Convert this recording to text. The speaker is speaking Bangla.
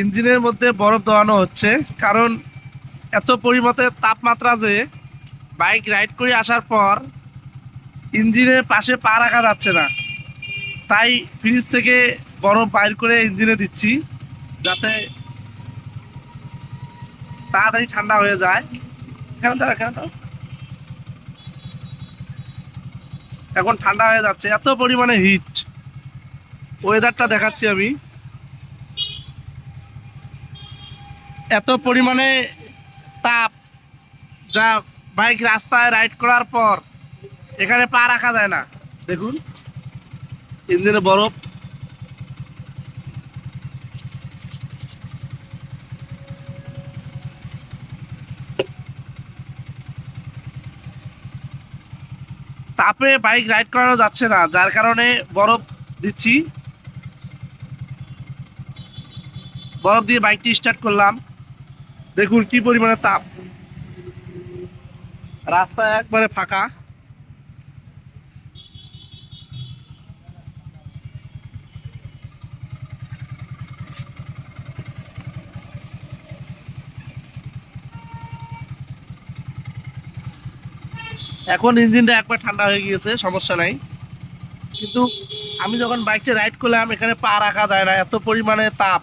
ইঞ্জিনের মধ্যে বরফ দেওয়ানো হচ্ছে। কারণ এত পরিমাণে তাপমাত্রা যে বাইক রাইড করে আসার পর ইঞ্জিনের পাশে পা রাখা যাচ্ছে না। তাই ফ্রিজ থেকে বরফ বাইর করে ইঞ্জিনে দিচ্ছি যাতে তাড়াতাড়ি ঠান্ডা হয়ে যায়। এখানে দাও এখানে দাও এখন ঠান্ডা হয়ে যাচ্ছে। এত পরিমাণে হিট ওয়েদারটা দেখাচ্ছি আমি। এত পরিমাণে তাপ যা বাইক রাস্তায় রাইড করার পর এখানে পা রাখা যায় না। দেখুন ইঞ্জিনে বরফ। তাপে বাইক রাইড করানো যাচ্ছে না, যার কারণে বরফ দিচ্ছি। বরফ দিয়ে বাইকটি স্টার্ট করলাম। দেখুন কি পরিমাণে তাপ। রাস্তা একবারে ফাঁকা। এখন ইঞ্জিনটা একবার ঠান্ডা হয়ে গিয়েছে, সমস্যা নাই। কিন্তু আমি যখন বাইকটা রাইড করলাম, এখানে পা রাখা যায় না, এত পরিমাণে তাপ।